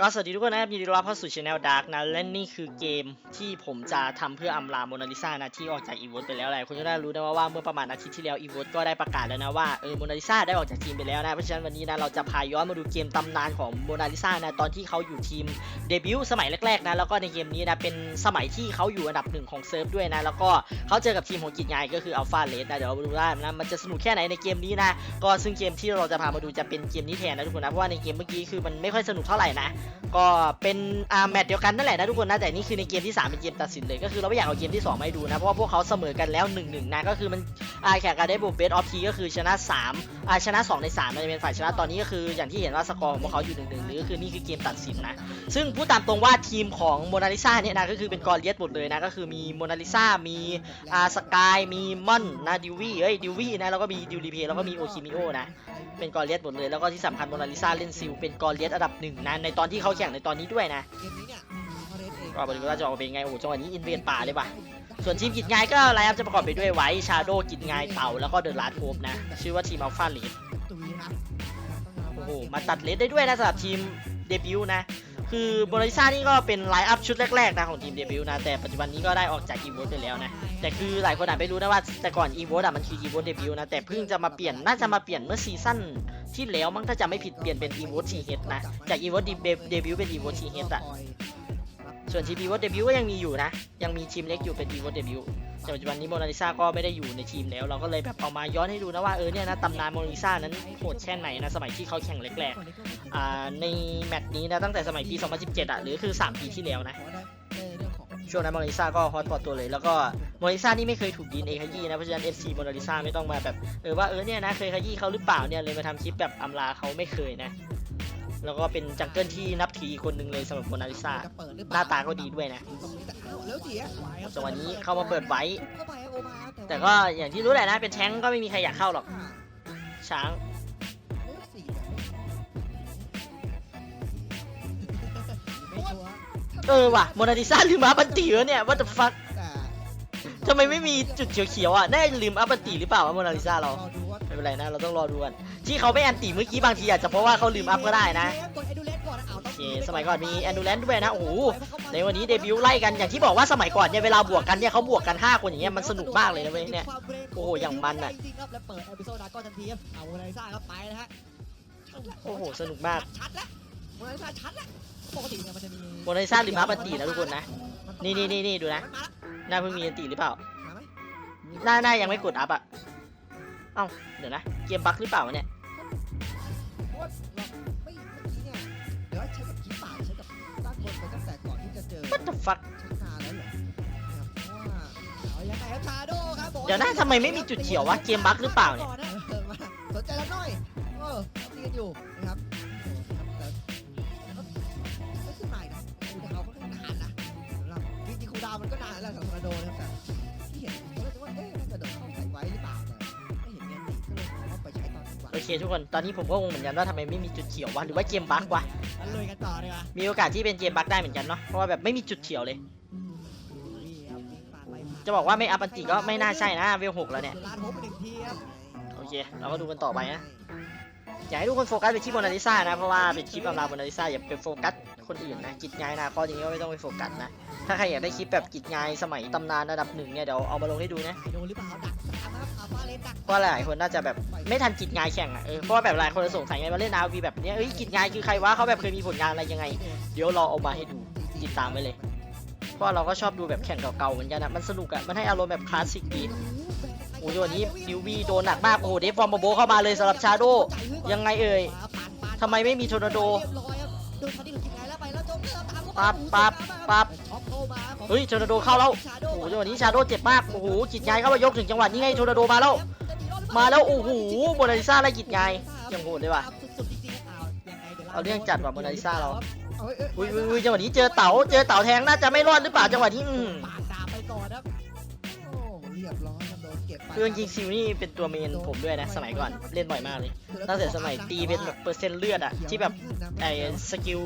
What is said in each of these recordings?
ก็สวัสดีทุกคนนะครับยินดีต้อนรับเข้าสู่ช anel Dark นะ และนี่คือเกมที่ผมจะทำเพื่ออำลาโมนาลิซานะ ที่ออกจากอีวอตไปแล้วแหลายคนก็ได้รู้นะว่าวาเมื่อประมาณอาทิตย์ที่แล้วอีวอตก็ได้ประกาศแล้วนะว่าเออโมนาลิซาได้ออกจากทีมไปแล้วนะ เพราะฉะนั้นวันนี้นะเราจะพาย้อนมาดูเกมตำนานของโมนาลิซานะตอนที่เขาอยู่ทีมเดบิวต์สมัยแรกๆนะแล้วก็ในเกมนี้นะเป็นสมัยที่เขาอยู่อันดับหนึ่งของเซิร์ฟด้วยนะแล้วก็เขาเจอกับทีมของกิจงายก็คืออัลฟาเลสนะเดี๋ยวเรามาดูว่านะมันจะสนุกแค่ไหนในเกมนี้นะก็ซึ่งเกมที่เราจะพามาดูจะเป็นเกมนี้แทนนะทุกคนนะเพราะว่าในเกมเมื่อกี้คือมันไม่ค่อยสนุกเท่าไหร่นะก็เป็นอ่าแมตช์เดียวกันนั่นแหละนะทุกคนนะแต่นี่คือในเกมที่ 3 เป็นเกมตัดสินเลยก็คือเราไม่อยากเอาเกมที่ 2 มาให้ดูนะ เพราะว่าพวกเขาเสมอกันแล้ว1นหนึ่งนะก็คือมันอาแข่งกันได้บุกเบสออฟทีก็คือชนะ3อ่าชนะ 2 ใน3มันจะเป็นฝ่ายชนะตอนนี้ก็คืออย่างที่เห็นว่าสกอร์ของพวกเขาอยู่1นหนึ่งหรือก็คือนี่คือเกมตัดสินนะ ซึ่งพูดตามตรงว่าทีมของโมนาลิซาเนี่ยนะก็คือเป็นกอรเลียสหมดเลยนะก็คือมีโมนาลิซามีอ่าสกายมีมอนนะดิวี่เอ้ยดิวี่นะแล้วก็มีดิวรีเพย์แล้วก็มีโอคิมิโอนะเป็นกอรเลียสหมดเลยแล้วก็ที่สำคัญโมนาลิซาเล่นซิลเป็นกอรเลียสอันดับหนึ่งนะในตอนที่เขาแข่งในตอนนี้ด้วยนะเกมนี้เนี่ยเขาเรสเองก็บริวารจะออกมาเป็นไงโอ้โหจังหวะนี้อินเวนป่าเลยว่ะส่วนทีมกิจงายก็ไลน์อัพจะประกอบไปด้วยไวท์ชาโดกิจงายเต่าแล้วก็เดอะลาร์ดโฮปนะ ชื่อว่าทีมอัลฟาลีดตุยนะโอ้โหมาตัดเลสได้ด้วยนะสำหรับทีมเดบิวต์นะ คือโมนาลิซ่านี่ก็เป็นไลน์อัพชุดแรกๆนะของทีมเดบิวต์นะ แต่ปัจจุบันนี้ก็ได้ออกจากอีโวไปแล้วนะ แต่คือหลายคนอาจไม่รู้นะว่า แต่ก่อนอีโวอะมันคืออีโวเดบิวต์นะ แต่เพิ่งจะมาเปลี่ยนน่าจะมาเปลี่ยนเมื่อซีซั่นที่แล้วมั้งถ้าจะไม่ผิดเปลี่ยนเป็นอีโวทีเฮดนะ จากอีโวเดบิวต์เป็นอีโวทีเฮดอะส่วนทีมอีโวเดบิวต์ก็ยังมีอยู่นะ ยังมีทีมเล็กอยู่เป็นอีโวเดบิวต์ แต่ปัจจุบันนี้โมนาลิซาก็ไม่ได้อยู่ในทีมแล้ว เราก็เลยแบบเอามาย้อนให้ดูนะว่าเออเนี่ยนะตำนานโมนาลิซานั้นโหดแค่ไหนนะสมัยที่เขาแข่งแรกๆในแมตช์นี้นะตั้งแต่สมัยปี 2017อะหรือคือ 3 ปีที่แล้วนะช่วงนั้นโมนาลิซาก็ฮอตพอตัวเลย แล้วก็โมนาลิซานี่ไม่เคยถูกดีนเอขยี้นะเพราะฉะนั้น FC โมนาลิซาไม่ต้องมาแบบเออว่าเออเนี่ยนะเคยขยี้เขาหรือเปล่าเนี่ยเลยมาทำคลิปแบบอำลาเขาไม่เคยนะ แล้วก็เป็นจังเกิลที่นับถืออีกคนหนึ่งเลยสำหรับโมนาลิซาจะเปิดหรือเปหล่าน้าตาก็ดีด้วยนะแล้วเสียจังหวะนี้เข้ามาเปิดไว้ เข้าไปโอมาแต่ก็อย่างที่รู้แหละนะ เป็นแท้งก็ไม่มีใครอยากเข้าหรอกช้างไม่ชัวร์เออว่ะโมนาลิซาลืมอัพบันตีวะเนี่ย what the fuck แต่ ทำไมไม่มีจุดเขียวๆอะน่าจะลืมอัพบันตีหรือเปล่าวะโมนาลิซาเรารอดูว่าไม่เป็นไรนะ เราต้องรอดูกันที่เขาไม่แอนตีเมื่อกี้บางทีอาจจะเพราะว่าเขาลืมอัพก็ได้นะกดไอดูเลสก่อนเอาโอเคสมัยก่อนมีแอนดูแลนด้วยนะโอ้โหในวันนี้เดบิวต์ไล่กันอย่างที่บอกว่าสมัยก่อนเนี่ยเวลาบวกกันเนี่ยเขาบวกกัน 5 คนอย่างเงี้ยมันสนุกมากเลยนะเว้ยเนี่ยโอ้โหอย่างมันอะจริงครับแล้วเปิดเอพิโซดดาก้อนทันทีครับเอาโมนาลิซาครับไปนะฮะโอ้โหสนุกมากชัดแล้วโมนาลิซาชัดแล้ว ปกติเนี่ยมันจะมีโมนาลิซาลืมอัพบันตีนะทุกคนนะ นี่นี่นี่นี่ดูนะมาแล้วน่าเพิ่งมีอันตีหรือเปล่ามาไหมหน้าหน้ายังไม่กดอัพอะ เอ้า เดี๋ยวนะ เกมบั๊กหรือเปล่าวะเนี่ยเพราะว่าเราไม่เมื่อกี้เนี่ยเดี๋ยวใช้กับคีป่าใช้กับด้านบนไปตั้งแต่ก่อนที่จะเจอ what the fuck ใช้นานแล้วเหรอนะครับเพราะว่าเอายังไงครับชาโดครับบอกาเดี๋ยวนะทำไมไม่มีจุดเขียววะ เกมบั๊กหรือเปล่าเนี่ยก่อเออมาสนใจแล้วหน่อย เออตีกันอยู่าวมันก็นานแล้วสำหรับทอร์นาโดนะครับแต่ที่เห็นก็เลยว่าเอ๊ะน่าจะโดดเข้าใส่ไว้หรือเปล่าแต่ยไม่เห็นเงี้ยตีก็เลยเอาไปใช้ตอนจังหวะโอเคทุกคน ตอนนี้ผมก็งงเหมือนกันว่าทำไมไม่มีจุดเขียววะ หรือว่าเกมบั๊กวะ อันลุยกันต่อดีกว่ามีโอกาสที่เป็นเกมบั๊กได้เหมือนกันเนาะ เพราะว่าแบบไม่มีจุดเขียวเลย นี่ครับวิ่งผ่านไปผ่านจะบอกว่าไม่อัพบันตีก็ไม่น่าใช่นะเวลหกแล้วเนี่ยลานโฮปไปหนึ่งทีครับโอเค เราก็ดูกันต่อไปนะ อยากให้ทุกคนโฟกัสไปที่โมนาลิซานะ เพราะว่าเป็นคลิปอำลาโมนาลิซาอย่าไปโฟกัส คนอื่นนะกิจงายนะข้อนี้ก็ไม่ต้องไปโฟกัสนะ ถ้าใครอยากได้คลิปแบบกิจงายสมัยตำนานระดับหนึ่งเนี่ยเดี๋ยวเอามาลงให้ดูนะโดนหรือเปล่าดักสามครับอาฟาเลนดักเพราะหลายคนน่าจะแบบไม่ทันกิจงายแข่งอะเออเพราะว่าแบบหลายคนจะสงสัยไงมาเล่นอาวีแบบเนี้ยเอ้ยกิจงายคือใครวะเขาแบบเคยมีผลงานอะไรยังไง เดี๋ยวรอเอามาให้ดูติดตามไว้เลยเพราะเราก็ชอบดูแบบแข่งเก่าๆเหมือนกันนะมันสนุกอะมันให้อารมณ์แบบคลาสสิกดีโอ้โหวันนี้ดิวบี้โดนหนักมากโอ้โหเดฟฟอร์มโบเข้ามาเลยสำหรับชาโดยังไงเอ่ยทำไมไม่มีทอร์นาโด ปั๊บปั๊บปั๊บเฮ้ยโทนาโดเข้าแล้วโอ้โหจังหวะนี้ชาโดเจ็บมากโอ้โหกิจงายเข้ามายกถึงจังหวะนี้ไงโทนาโดมาแล้วมาแล้วโอ้โหโมนาลิซาไล่กิจงายยังโหดเลยว่ะเอาเรื่องจัดว่ะโมนาลิซาเราอุ้ยอุ้ยจังหวะนี้เจอเต๋าเจอเต๋าแทงน่าจะไม่รอดหรือเปล่าจังหวะนี้อืมปาดดาไปก่อนครับโอ้เรียบร้อยครับ เก็บไปคือจริงๆซิลนี่เป็นตัวเมนผมด้วยนะ สมัยก่อนเล่นบ่อยมากเลยตั้งแต่สมัยตีเป็นแบบเปอร์เซ็นต์เลือดอะที่แบบไอ้สกิล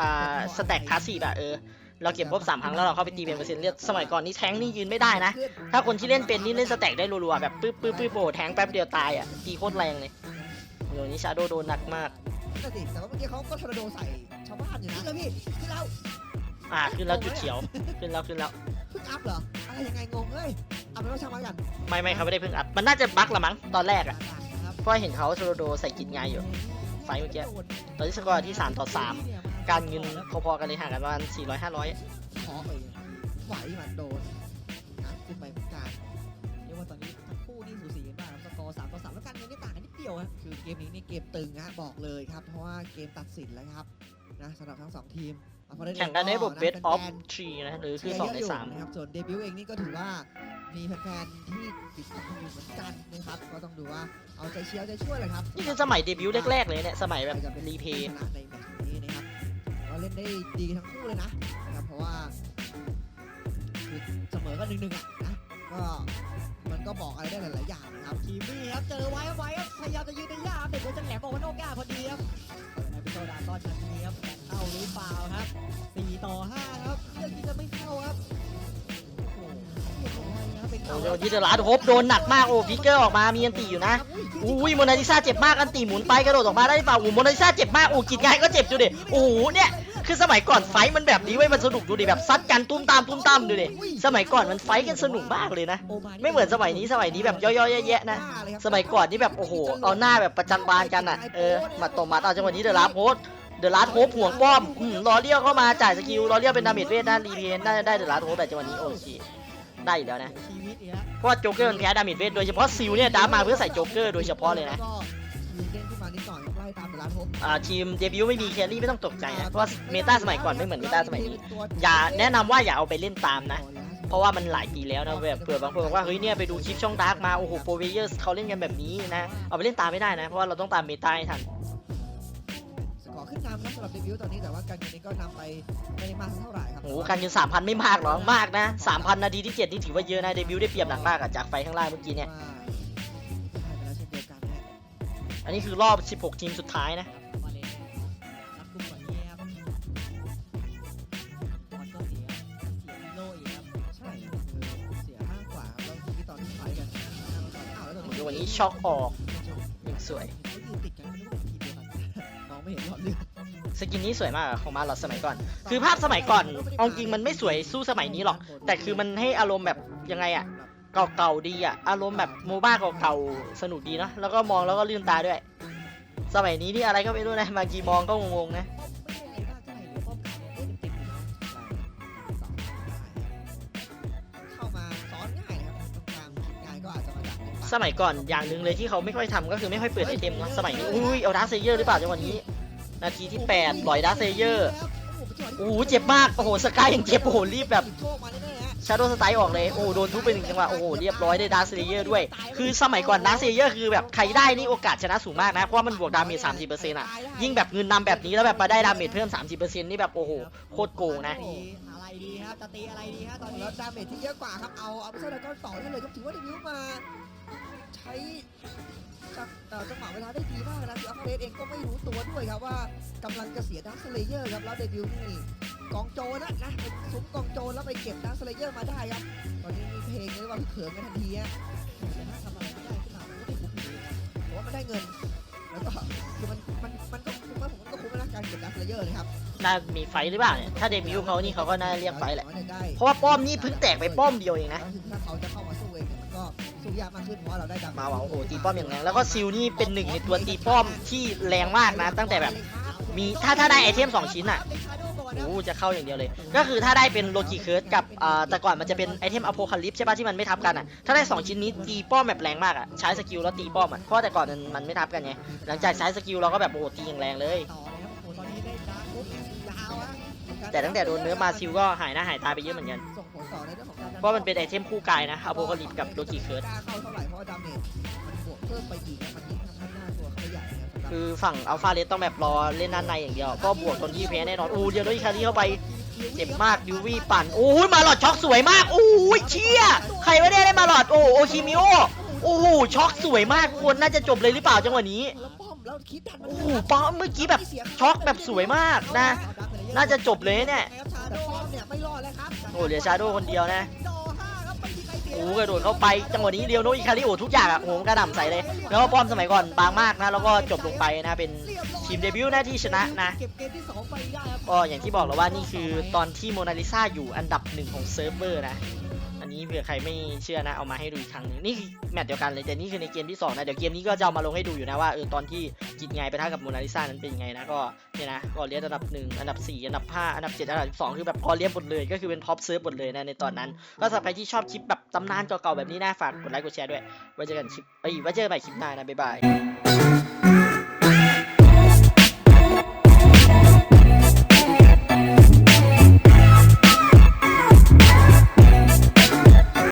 อ่าสแต็กพาสซีฟอะเออเราเก็บครบสามครั้งแล้วเราเข้าไปตีเป็นเปอร์เซ็นต์เลือดสมัยก่อนนี่แทงนี่ยืนไม่ได้นะ ถ้าคนที่เล่นเป็นนี่เล่นสแต็กได้รัวๆแบบปึ๊บปึ๊บปึ๊บโอ้โหแทงแป๊บเดียวตายอะตีโคตรแรงเลยเดี๋ยวนี้ชาโดโดนหนักมากนั่นสิแต่ว่าเมื่อกี้เขาก็ทอร์นาโดใส่ชาวบ้านอยู่นะเลยพี่คือเราอ่าขึ้นแล้วจุดเขียวขึ้นแล้วขึ้นแล้วเพิ่งอัพเหรออะไรยังไงงงเอ้ย เอาเป็นว่าช่างมันกันไม่ไม่เขาไม่ได้เพิ่งอัด มันน่าจะบั๊กละมั้งตอนแรกอะนะครับเพราะเห็นเขาโซโลโดใส่กินงายอยู่ ไฟเมื่อกี้ ตอนนี้สกอร์ที่ 3 ต่อ 3 การเงินพอๆกันเลยห่างกันประมาณ400 500 ขอไปไหวมันโดนนะขึ้นไปเหมือนกันเรียกว่าตอนนี้ทั้งคู่นี่สูสีกันมากครับสกอร์สามต่อสามแล้วกันเงินนี่ต่างกันนิดเดียวครับคือเกมนี้นี่เกมตึงฮะบอกเลยครับ เพราะว่าเกมตัดสินแล้วครับนะสำหในทั้งสองทีมเอาพอได้ แข่งกันในระบบะ best of แฟน3นะ หรือๆคือเชียร์2ในเยะยู่3นะครับ ส่วนเดบิวต์เองนี่ก็ถือว่ามีแฟนๆที่ติดตามอยู่เหมือนกันนะครับ ก็ต้องดูว่าเอาใจเชียร์เอาใจช่วยเลยครับ นี่คือสมัยเดบิวต์แรกๆเลยเนี่ย สมัยแบบรีเพย์ชนะในแมตช์นี้นะครับก็เล่นได้ดีทั้งคู่เลยนะนะครับ เพราะว่าคือเสมอกันหนึ่งหนึ่งอะนะ ก็มันก็บอกอะไรได้หลายๆอย่างนะครับทีมนี่ครับเจอไว้ครับไว้ครับพยายามจะยืนในย่าครับเด็กคนจะแหลมออกมานอกย่าพอดีครับ อ้โหที่เดลาดโฮปโดนหนักมากโอ้ฟิกเกอร์ออกมามีอันตีอยู่นะอุ้ยโมนาลิซาเจ็บมากอันตีหมุนไปกระโดดออกมาได้เปล่าโอ้โมนาลิซาเจ็บมากโอ้กิดงายก็เจ็บดูดิโอ้โหเนี่ยคือสมัยก่อนไฟมันแบบนี้เว้ยมันสนุกดูดิแบบซัดกันตุ้มตามตุ้มตามดูดิสมัยก่อนมันไฟกันสนุกมากเลยนะ ไม่เหมือนสมัยนี้สมัยนี้แบบย่อยๆแยะๆนะสมัยก่อนนี่แบบโอ้โหเอาหน้าแบบประจันบานกันอะเออมัดต่อมัดเอาจังหวะนี้เดอะลาโฮสเดอะลาสโฮสห่วงป้อมอืมรอเลี้ยวเข้ามาจ่ายสกิลรอเลี้ยวเป็นดาเมจเวทนะรีเพนน่าจะได้เดอะลาสโฮสแบบจังหวะนี้โอเค ได้อยู่แล้วนะ ชีวิตเนี่ยเพราะว่าโจ๊กเกอร์มันแพ้ดาเมจเวทโดยเฉพาะซิลเนี่ยดับมาเพื่อใส่โจ๊กเกอร์โดยเฉพาะเลยนะ ก็มีเด้งขึ้นมานิดหน่อยไล่ตามเดอะลาสโฮปอ่าทีมเดบิวต์ไม่มีแครี่ไม่ต้องตกใจนะ เพราะว่าเมตาสมัยก่อนไม่เหมือนเมตาสมัยนี้ อย่าแนะนำว่าอย่าเอาไปเล่นตามนะ เพราะว่ามันหลายปีแล้วนะแบบเผื่อบางคนบอกว่าเฮ้ยเนี่ยไปดูคลิปช่องดาร์กมาโอ้โหโปรเวเยอร์เขาเล่นกันแบบนี้นะ เอาไปเล่นตามไม่ได้นะ เพราะว่าเราต้องตามเมตาให้ทัน ขึ้นนำครับสำหรับเดบิวต์ตอนนี้แต่ว่าการเงินนี้ก็นำไปไม่ได้มากเท่าไหร่ครับโอ้โหการยืนสามพันไม่มากหรอกมากนะสามพันนาทีที่เจ็ดนี่ถือว่าเยอะนะเดบิวต์ได้เปรียบหนักมากอะจากไฟข้างล่างเมื่อกี้เนี่ยว่าได้ไปแล้วเช่นเดียวกันนะฮะอันนี้คือรอบ 16 ทีมสุดท้ายนะมาเลนรับกุมกว่านี้ครับบอลก็เสียเสียโลอีกครับใช่ครับคือเสียมากกว่าแล้วที่ตอนที่ไฟกันอ้าวแล้วตอนนี้เดี๋ยววันนี้ช็อกออกยิงสวย สกินนี้สวยมากอะของมาหลอดสมัยก่อน คือภาพสมัยก่อนเอาจริงมันไม่สวยสู้สมัยนี้หรอก แต่คือมันให้อารมณ์แบบยังไงอะเก่าๆดีอะอารมณ์แบบโมบ้าเก่าๆสนุกดีเนาะแล้วก็มองแล้วก็ลื่นตาด้วย สมัยนี้นี่อะไรก็ไม่รู้นะบางทีมองก็งงๆนะไม่ได้อะไรมากเท่าไหร่เดี๋ยวป้อมขาวเนี่ยเอ๊ะติดอยู่นะสองเข้ามาซ้อนง่ายนะครับตรงกลางง่ายก็อาจจะมาดักในป่าสมัยก่อนอย่างหนึ่งเลยที่เขาไม่ค่อยทำก็คือไม่ค่อยเปิดไอเทมเนาะสมัยนี้อุ้ยเอาดาร์เซเยอร์หรือเปล่าจังหวะนี้ นาทีที่8ปล่อยดาร์เซเยอร์โอ้โหเจ็บมากโอ้โหสกายยังเจ็บโอ้โหรีบแบบโชคมาแน่ๆฮะชาโดว์สไตล์ออกเลยโอ้โหโดนทุบไปหนึ่งจังหวะโอ้โหเรียบร้อยได้ดาร์เซเยอร์ด้วย คือสมัยก่อนดาร์เซเยอร์คือแบบใครได้นี่โอกาสชนะสูงมากนะเพราะว่ามันบวกดาเมจ30%อะยิ่งแบบเงินนำแบบนี้แล้วแบบมาได้ดาเมจเพิ่ม30%นี่แบบโอ้โหโคตรโกงนะตีอะไรดีครับจะตีอะไรดีฮะตอนนี้แล้วดาเมจที่เยอะกว่าครับเอาเอาไปเท่าไหร่ก็ต่อได้เลยครับถือว่าเดบิวต์มา ใช้จังเอ่อจังหวะเวลาได้ดีมากนะคืออัลฟาเรสเองก็ไม่รู้ตัวด้วยครับว่ากำลังจะเสียดักสเลเยอร์ครับแล้วเดบิวต์นี่กองโจนะนะเป็นซุ้มกองโจแล้วไปเก็บดักสเลเยอร์มาได้ครับ ตอนนี้มีเพลงเลยว่าเขินกันทันทีฮะแต่ถ้าทำอะไรไม่ได้ขึ้นมามันก็ไม่คุ้มอยู่ดีครับผมว่ามันได้เงิน แล้วก็คือมันมันมันก็คุ้มว่าผมก็คุ้มนะการเก็บดักสเลเยอร์นะครับน่ามีไฟหรือเปล่าเนี่ยถ้าเดบิวต์เขานี่เขาก็น่าเรียกไฟแหละเพราะว่าป้อมนี่เพิ่งแตกไปป้อมเดียวเองนะ ยากมากขึ้นเพราะเราได้ดักมาว่ะโอ้โหตีป้อมอย่างแรงแล้วก็ซิลนี่เป็นหนึ่งในตัวตีป้อมที่แรงมากนะ ตั้งแต่แบบมีถ้าถ้าได้ไอเทมสองชิ้นอะเป็นชาโดว์ก่อนนะโอ้จะเข้าอย่างเดียวเลย ก็คือถ้าได้เป็นโลกิเคิร์สกับอ่าแต่ก่อนมันจะเป็นไอเทมอโพคาลิปใช่ปะที่มันไม่ทับกันอะถ้าได้ 2 ชิ้นนี้ตีป้อมแบบแรงมากอะใช้สกิลแล้วตีป้อมอะเพราะแต่ก่อนมันมันไม่ทับกันไงหลังจากใช้สกิลเราก็แบบโอ้ตีอย่างแรงเลย แต่ตั้งแต่โดนเนื้อมาซิลก็หายหน้าหายตาไปเยอะเหมือนกัน ส่งผลต่อในเรื่องของการเพราะมันเป็นไอเทมคู่กายนะอโพคาลิปกับโลกิเคิร์สกล้าเข้าเท่าไหร่เพราะว่าดาเมจมันบวกเพิ่มไปอีกนะมันยิ่งทำให้หน้าตัวเขาใหญ่นะครับสำหรับคือฝั่งอัลฟาเลสต้องแบบรอเล่นด้านในอย่างเดียว ก็บวกตอนที่แพ้แน่นอน อู้เดียวด้วยคารีเข้าไป เจ็บมากยูวี่ปั่นโอ้ยมาหลอดช็อกสวยมากโอ้ยเชี่ยใครไม่ได้ได้มาหลอดโอ้โอคิมิโอโอ้โหช็อกสวยมากควรน่าจะจบเลยหรือเปล่าจังหวะนี้ แล้วป้อมแล้วคิดดันมันโอ้โหป้อมเมื่อกี้แบบช็อกแบบสวยมากนะ น่าจะจบเลยเนี่ยครับชาโดแต่ว์ป้อมเนี่ยไม่รอดแล้วครับโอ้เหลือชาโดคนเดียวนะดอห้าครับไม่มีใครเสียโอ้กระโดดเข้าไปจังหวะนี้เรียวโนอิคาริโอทุกอย่างอะโอ้โหกระหน่ำใส่เลย แล้วก็ป้อมสมัยก่อนบางมากนะแล้วก็จบลงไปนะเป็นทีมเดบิวต์นะที่ชนะนะเก็บเกมที่สองไปได้ครับก็อย่างที่บอกแล้วว่านี่คือตอนที่โมนาลิซาอยู่อันดับหนึ่งของเซิร์ฟเวอร์นะอั นี้เผื่อใครไม่เชื่อนะเอามาให้ดูอีกครั้งหนึงนี่แมตช์เดียวกันเลยแต่นี่คือในเกมที่สองนะเดี๋ยวเกมนี้ก็จะเอามาลงให้ดูอยู่นะว่าเออตอนที่กินไงไปท่ากับโมนาลิซานั้นเป็นยังไงนะก็เนี่ยนะก็เลียนอันดับหนึ่งอันดับสี่อันดับห้าอันดับเจ็ดอันดับสองคือแบบกอเลียนหมดเลยก็คือเป็นท็อปเซิร์ฟหมดเลยนะในตอนนั้น ก็สำหรับใครที่ชอบคลิปแบบตำนานเก่าๆแบบนี้นะฝากกดไลค์กดแชร์ด้วยไว้เจอกันคลิปเอ้ยไว้เจอกันใหม่คลิปหน้านะบ๊ายบาย